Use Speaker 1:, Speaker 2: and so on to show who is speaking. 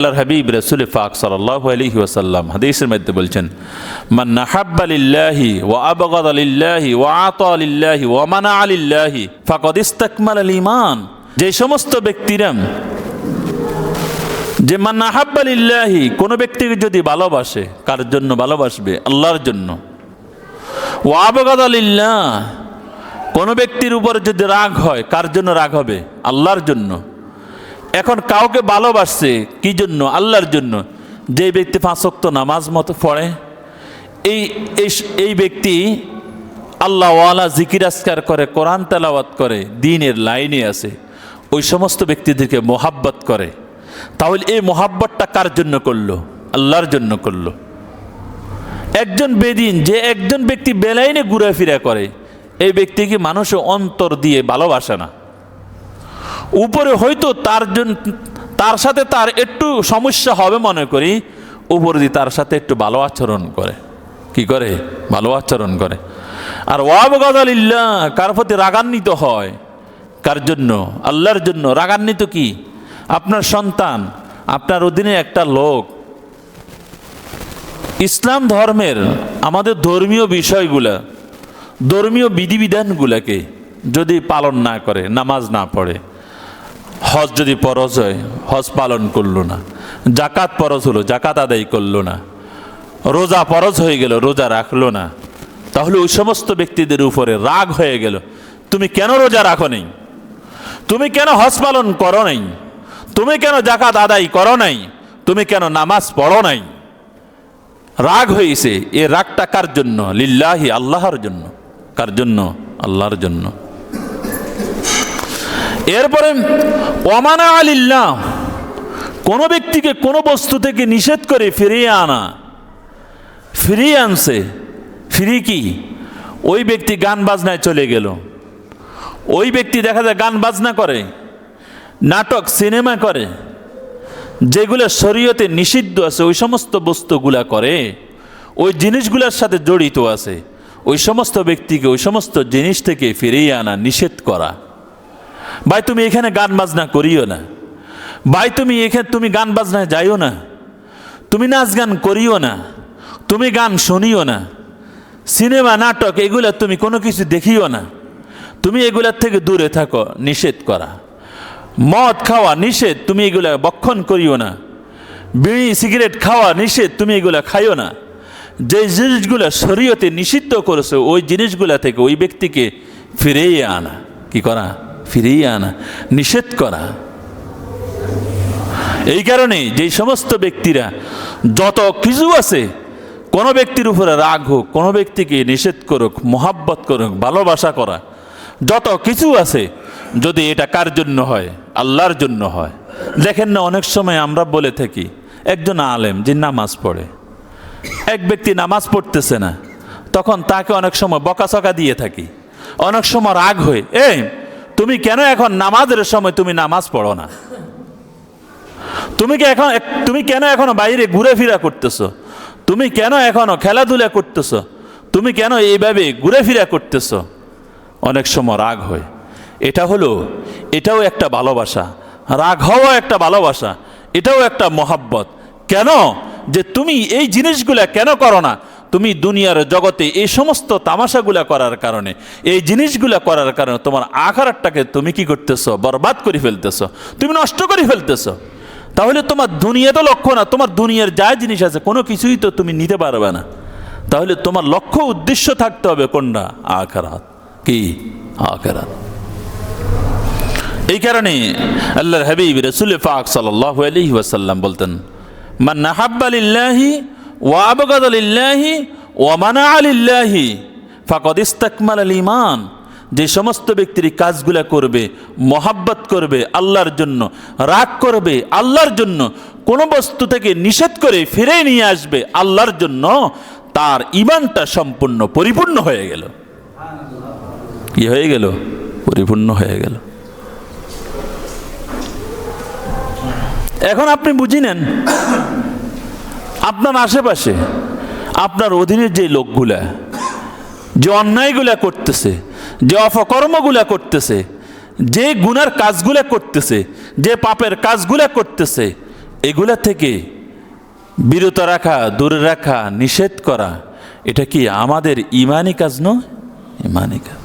Speaker 1: আল্লাহর হাবিব রসুল ফাক সাল্লাহ আলহি ওয়াসাল্লাম হাদিসের মধ্যে বলছেন, মান নাহাব্বা লিল্লাহি ওয়া আবগাদ লিল্লাহি ওয়া আতা লিল্লাহি ওয়া মানা আলিল্লাহি ফাকাদ ইস্তাকমাল আল ঈমান। যে সমস্ত ব্যক্তিরা, যে মান নাহাব্বা লিল্লাহি, কোনো ব্যক্তিকে যদি ভালোবাসে, কার জন্য ভালোবাসবে? আল্লাহর জন্য। ও আবগাদ আলিল্লাহ কোনো ব্যক্তির উপর যদি রাগ হয়, কার জন্য রাগ হবে? আল্লাহর জন্য। এখন কাউকে ভালোবাসছে কি জন্য? আল্লাহর জন্য। যে ব্যক্তি পাঁচক্ত নামাজ মতো পড়ে, এই, এই- ব্যক্তি আল্লাহওয়ালা জিকির আসকার করে, কোরআন তেলাওয়াত করে, দিনের লাইনে আছে। ওই সমস্ত ব্যক্তিদেরকে মোহাব্বত করে। তাহলে এই মোহাব্বতটা কার জন্য করল? আল্লাহর জন্য করল। একজন বেদিন, যে একজন ব্যক্তি বেলাইনে ঘুরে ফিরা করে, এই ব্যক্তিকে মানুষ অন্তর দিয়ে ভালোবাসে না? উপরে হয়তো তার জন্য তার সাথে তার একটু সমস্যা হবে মনে করি, উপরে দিয়ে তার সাথে একটু ভালো আচরণ করে, কি করে? ভালো আচরণ করে। আর ওয়াবগাদালিল্লাহ কার প্রতি রাগান্বিত হয়? কার জন্য? আল্লাহর জন্য। রাগান্বিত কি? আপনার সন্তান, আপনার অধীনে একটা লোক। ইসলাম ধর্মের আমাদের ধর্মীয় বিষয়গুলা, ধর্মীয় বিধিবিধানগুলাকে যদি পালন না করে, নামাজ না পড়ে হজ যদি পরজ হয়, হজ পালন করল না। জাকাত পরজ হলো, জাকাত আদায় করল না। রোজা পরজ হয়ে গেল, রোজা রাখল না। তাহলে ওই সমস্ত ব্যক্তিদের উপরে রাগ হয়ে গেল। তুমি কেন রোজা রাখো নেই? তুমি কেন হজ পালন করো নাই? তুমি কেন জাকাত আদায় করো নাই? তুমি কেন নামাজ পড়ো নাই? রাগ হয়েছে এ রাগটা কার জন্য? লিল্লাহি আল্লাহর জন্য। কার জন্য? আল্লাহর জন্য। এরপরে, ওমানা আলিল্লাহ কোনো ব্যক্তিকে কোনো বস্তু থেকে নিষেধ করে ফিরিয়ে আনা, ফিরিয়ে আনছে, ফিরি কি? ওই ব্যক্তি গান বাজনায় চলে গেল। ওই ব্যক্তি দেখা যায় গান বাজনা করে, নাটক, সিনেমা করে, যেগুলো শরীয়তে নিষিদ্ধ আছে, ওই সমস্ত বস্তুগুলা করে, ওই জিনিসগুলোর সাথে জড়িত আছে, ওই সমস্ত ব্যক্তিকে, ওই সমস্ত জিনিস থেকে ফিরিয়ে আনা, নিষেধ করা। ভাই, তুমি এখানে গান বাজনা করিও না। ভাই, তুমি এখানে, তুমি গান বাজনায় যাইও না। তুমি নাচ গান করিও না। তুমি গান শুনিও না। সিনেমা, নাটক, এগুলা তুমি কোনো কিছু দেখিও না। তুমি এগুলার থেকে দূরে থাকো, নিষেধ করা। মদ খাওয়া নিষেধ, তুমি এগুলা বক্ষণ করিও না। বিড়ি, সিগারেট খাওয়া নিষেধ, তুমি এগুলা খাইও না। যে জিনিসগুলো শরীয়তে নিষিদ্ধ করেছে, ওই জিনিসগুলা থেকে ওই ব্যক্তিকে ফিরিয়ে আনা। কি করা? ফিরিয়ে আনা, নিষেধ করা। এই কারণে যে সমস্ত ব্যক্তিরা যত কিছু আছে, কোনো ব্যক্তির উপরে রাগ হোক, কোনো ব্যক্তিকে নিষেধ করুক, মোহাব্বত করুক, ভালোবাসা করা, যত কিছু আছে, যদি এটা কার জন্য হয়? আল্লাহর জন্য হয়। দেখেন না, অনেক সময় আমরা বলে থাকি, একজন আলেম যে নামাজ পড়ে, এক ব্যক্তি নামাজ পড়তেছে না, তখন তাকে অনেক সময় বকাচকা দিয়ে থাকি। অনেক সময় রাগ হয়ে, এই তুমি কেন এখন নামাজের সময় তুমি নামাজ পড়ো না? তুমি কি এখন তুমি কেন এখনও বাইরে ঘুরে ফিরা করতেছো? তুমি কেন এখনও খেলাধুলা করতেছো? তুমি কেন এইভাবে ঘুরে ফিরা করতেছো? অনেক সময় রাগ হয়। এটা হলো, এটাও একটা ভালোবাসা। রাগ হওয়া একটা ভালোবাসা। এটাও একটা মহাব্বত। কেন? যে তুমি এই জিনিসগুলা কেন করো না? তুমি দুনিয়ার জগতে এই সমস্ত তামাশাগুলা করার কারণে, এই জিনিসগুলা করার কারণে তোমার আখারটাকে তুমি কি করতেছো? বরবাদ করে ফেলতেছো। তুমি নষ্ট করে ফেলতেছো। তাহলে তোমার দুনিয়া তো লক্ষ্য না, তোমার দুনিয়ার যা জিনিস আছে কোনো কিছুই তো তুমি নিতে পারবে না। তাহলে তোমার লক্ষ্য উদ্দেশ্য থাকতে হবে কোনটা? আখারাত। কি? আখারাত। এই কারণে আল্লাহর হাবিব রসুল ফাক সাল্লাহ আলহি ওয়াসাল্লাম বলতেন, মান নাহাব্বা লিল্লাহি ওয়া আবগাদ লিল্লাহি। ওয়া মানা আলিল্লাহি ফাকদ আল ইমান যে সমস্ত ব্যক্তির কাজগুলা করবে, মহাব্বত করবে আল্লাহর জন্য, রাগ করবে আল্লাহর জন্য, কোনো বস্তু থেকে নিষেধ করে ফিরে নিয়ে আসবে আল্লাহর জন্য, তার ইমানটা সম্পূর্ণ পরিপূর্ণ হয়ে গেল। কি হয়ে গেল? পরিপূর্ণ হয়ে গেল। এখন আপনি বুঝি নেন আপনার আশেপাশে, আপনার অধীনে যে লোকগুলা, যে অন্যায়গুলা করতেছে, যে অপকর্মগুলা করতেছে, যে গুনার কাজগুলা করতেছে, যে পাপের কাজগুলা করতেছে, এগুলা থেকে বিরত রাখা, দূরে রাখা, নিষেধ করা, এটা কি আমাদের ইমানি কাজ নয়? ইমানি কাজ।